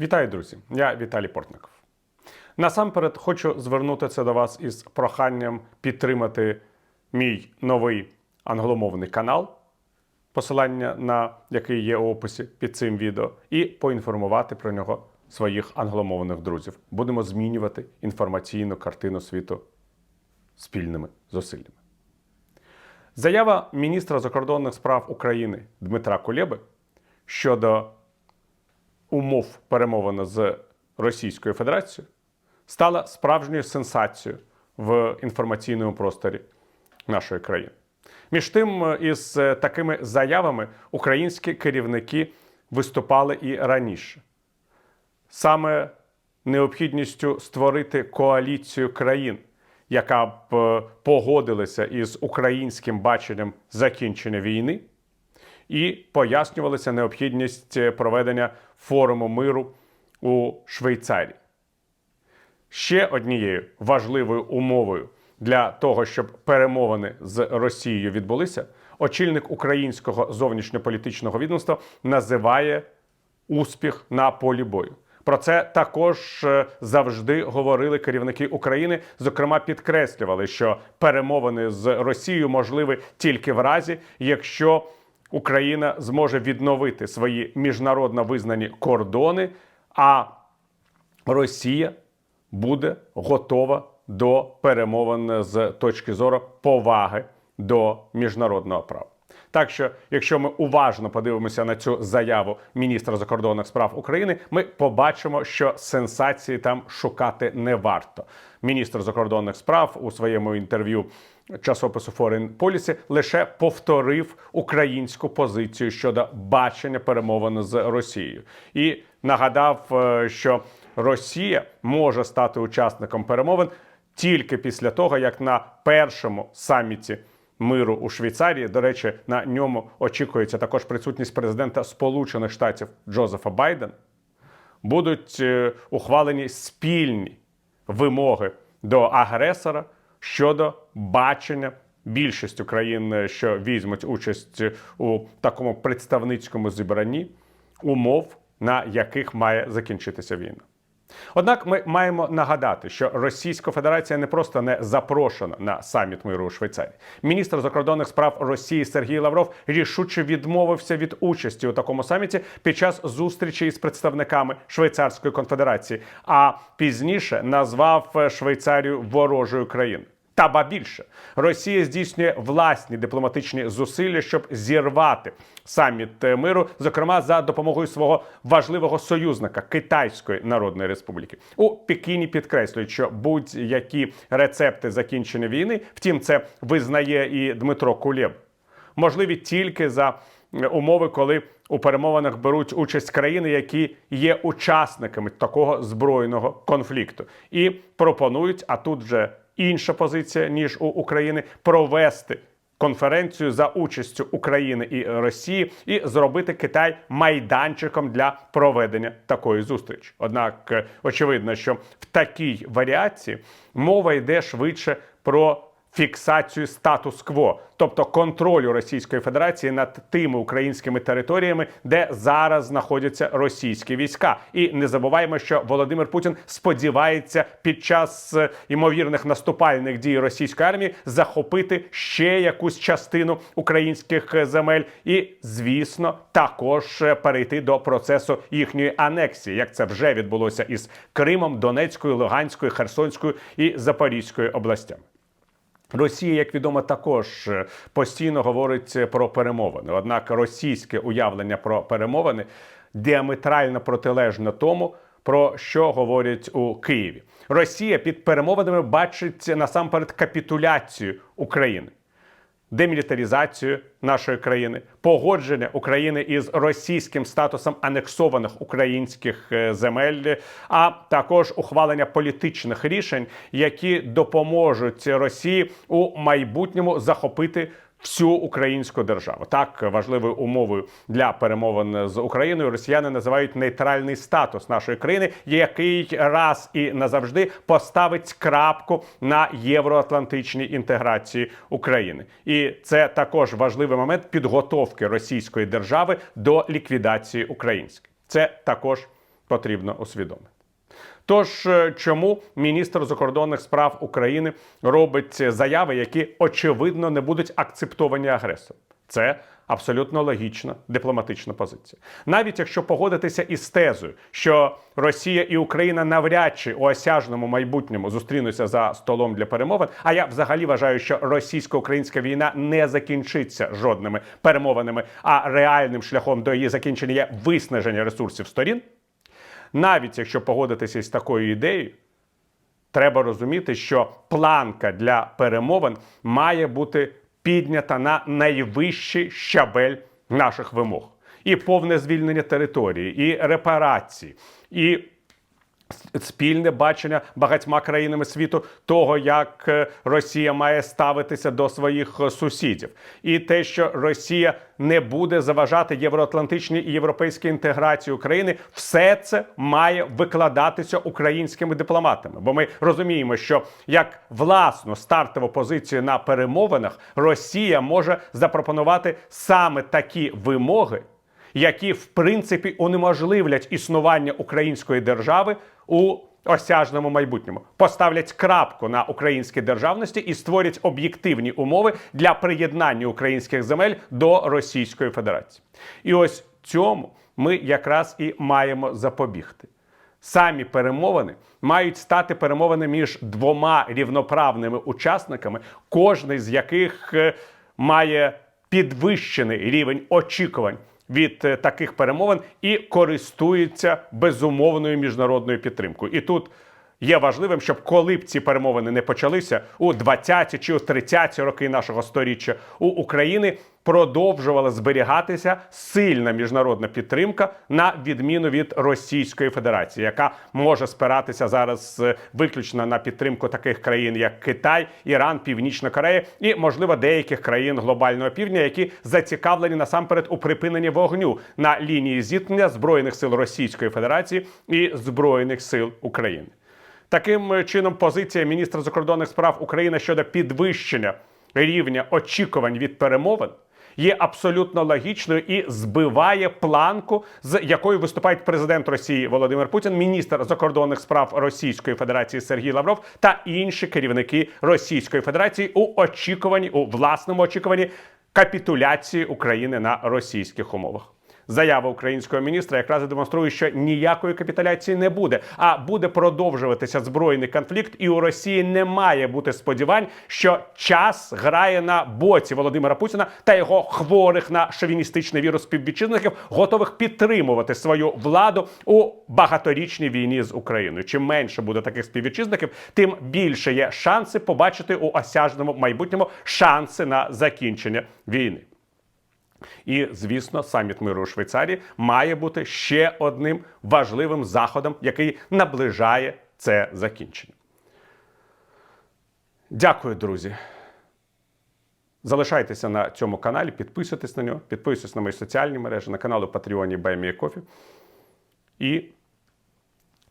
Вітаю, друзі! Я Віталій Портников. Насамперед хочу звернутися до вас із проханням підтримати мій новий англомовний канал, посилання на який є у описі під цим відео, і поінформувати про нього своїх англомовних друзів. Будемо змінювати інформаційну картину світу спільними зусиллями. Заява міністра закордонних справ України Дмитра Кулеби щодо умов перемовин з Російською Федерацією стала справжньою сенсацією в інформаційному просторі нашої країни. Між тим, із такими заявами українські керівники виступали і раніше. Саме необхідністю створити коаліцію країн, яка б е, погодилася із українським баченням закінчення війни, і пояснювалася необхідність е, проведення форуму миру у Швейцарії. Ще однією важливою умовою для того, щоб перемовини з Росією відбулися, очільник українського зовнішньополітичного відомства називає успіх на полі бою. Про це також е, завжди говорили керівники України. Зокрема, підкреслювали, що перемовини з Росією можливі тільки в разі, якщо Україна зможе відновити свої міжнародно визнані кордони, а Росія буде готова до перемовин з точки зору поваги до міжнародного права. Так що, якщо ми уважно подивимося на цю заяву міністра закордонних справ України, ми побачимо, що сенсації там шукати не варто. Міністр закордонних справ у своєму інтерв'ю часопису Foreign Policy лише повторив українську позицію щодо бачення перемовин з Росією. І нагадав, е, що Росія може стати учасником перемовин тільки після того, як на першому саміті миру у Швейцарії, до речі, на ньому очікується також присутність президента Сполучених Штатів Джозефа Байдена, будуть е, ухвалені спільні вимоги до агресора щодо бачення Більшість країн, е, що візьмуть участь у такому представницькому зібранні, умов, на яких має закінчитися війна. Однак ми маємо нагадати, що Російська Федерація не просто не запрошена на саміт миру у Швейцарії. Міністр закордонних справ Росії Сергій Лавров рішуче відмовився від участі у такому саміті під час зустрічі із представниками Швейцарської конфедерації, а пізніше назвав Швейцарію ворожою країною. Та ба більше Росія здійснює власні дипломатичні зусилля, щоб зірвати саміт миру, зокрема за допомогою свого важливого союзника Китайської Народної Республіки. У Пекіні підкреслюють, що будь-які рецепти закінчення війни, втім, це визнає і Дмитро Кулєв, можливі тільки за умови, коли у перемовинах беруть участь країни, які є учасниками такого збройного конфлікту, і пропонують, а тут вже інша позиція ніж у України провести конференцію за участю України і Росії і зробити Китай майданчиком для проведення такої зустрічі. Однак е, очевидно, що в такій варіації мова йде швидше про фіксацію статус-кво, тобто контролю Російської Федерації над тими українськими територіями, де зараз знаходяться російські війська. І не забуваємо, що Володимир Путін сподівається під час е, ймовірних наступальних дій російської армії захопити ще якусь частину українських е, земель, і звісно, також е, перейти до процесу їхньої анексії, як це вже відбулося із Кримом, Донецькою, Луганською, Херсонською і Запорізькою областями. Росія, як відомо, також е, постійно говорить про перемовини. Однак російське уявлення про перемовини діаметрально протилежне тому, про що говорять у Києві. Росія під перемовинами бачить насамперед капітуляцію України. Демілітаризацію нашої країни, погодження України із російським статусом анексованих українських е, земель, а також ухвалення політичних рішень, які допоможуть Росії у майбутньому захопити всю українську державу. Так важливою умовою для перемовин з Україною росіяни називають нейтральний статус нашої країни, який раз і назавжди поставить крапку на євроатлантичній інтеграції України. І це також важливий момент підготовки російської держави до ліквідації української. Це також потрібно усвідомити. Тож, е, чому міністр закордонних справ України робить заяви, які очевидно не будуть акцептовані агресором? Це абсолютно логічна дипломатична позиція. Навіть якщо погодитися із тезою, що Росія і Україна навряд чи у осяжному майбутньому зустрінуться за столом для перемовин. А я взагалі вважаю, що російсько-українська війна не закінчиться жодними перемовинами, а реальним шляхом до її закінчення є виснаження ресурсів сторін. Навіть якщо погодитися із такою ідеєю, треба розуміти, що планка для перемовин має бути піднята на найвищий щабель наших вимог. І повне звільнення території, і репарації, і спільне бачення багатьма країнами світу того, як е, Росія має ставитися до своїх е, сусідів, і те, що Росія не буде заважати євроатлантичній і європейській інтеграції України, все це має викладатися українськими дипломатами. Бо ми розуміємо, що як власну стартову позицію на перемовинах Росія може запропонувати саме такі вимоги які в принципі унеможливлять існування української держави у осяжному майбутньому, поставлять крапку на українській державності і створять об'єктивні умови для приєднання українських земель до Російської Федерації. І ось цьому ми якраз і маємо запобігти. Самі перемовини мають стати перемовини між двома рівноправними учасниками, кожний з яких е, має підвищений рівень очікувань від е, таких перемовин і користується безумовною міжнародною підтримкою. І тут є важливим, щоб коли б ці перемовини не почалися у 20-ті чи у 30-ті роки нашого сторіччя у України продовжувала зберігатися сильна міжнародна підтримка на відміну від Російської Федерації, яка може спиратися зараз е, виключно на підтримку таких країн, як Китай, Іран, Північна Корея і, можливо, деяких країн глобального півдня, які зацікавлені насамперед у припиненні вогню на лінії зіткнення збройних сил Російської Федерації і збройних сил України. Таким е, чином, позиція міністра закордонних справ України щодо підвищення рівня очікувань від перемовин є абсолютно логічною і збиває планку, з якою виступають президент Росії Володимир Путін, міністр закордонних справ Російської Федерації Сергій Лавров та інші керівники Російської Федерації у очікуванні у власному очікуванні капітуляції України на російських умовах. Заява українського міністра якраз і демонструє, що ніякої капітуляції не буде, а буде продовжуватися збройний конфлікт, і у Росії не має бути сподівань, що час грає на боці Володимира Путіна та його хворих на шовіністичний вірус співвітчизників, готових підтримувати свою владу у багаторічній війні з Україною. Чим менше буде таких співвітчизників, тим більше є шанси побачити у осяжному майбутньому шанси на закінчення війни. І, звісно, саміт миру у Швейцарії має бути ще одним важливим заходом, який наближає це закінчення. Дякую, друзі. Залишайтеся на цьому каналі, підписуйтесь на нього, підписуйтесь на мої соціальні мережі, на канал у Патреоні Кофі і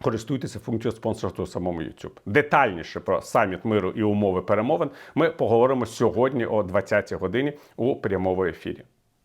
користуйтеся функцією спонсорства у самому YouTube. Детальніше про саміт миру і умови перемовин ми поговоримо сьогодні о 20-й годині у прямому ефірі.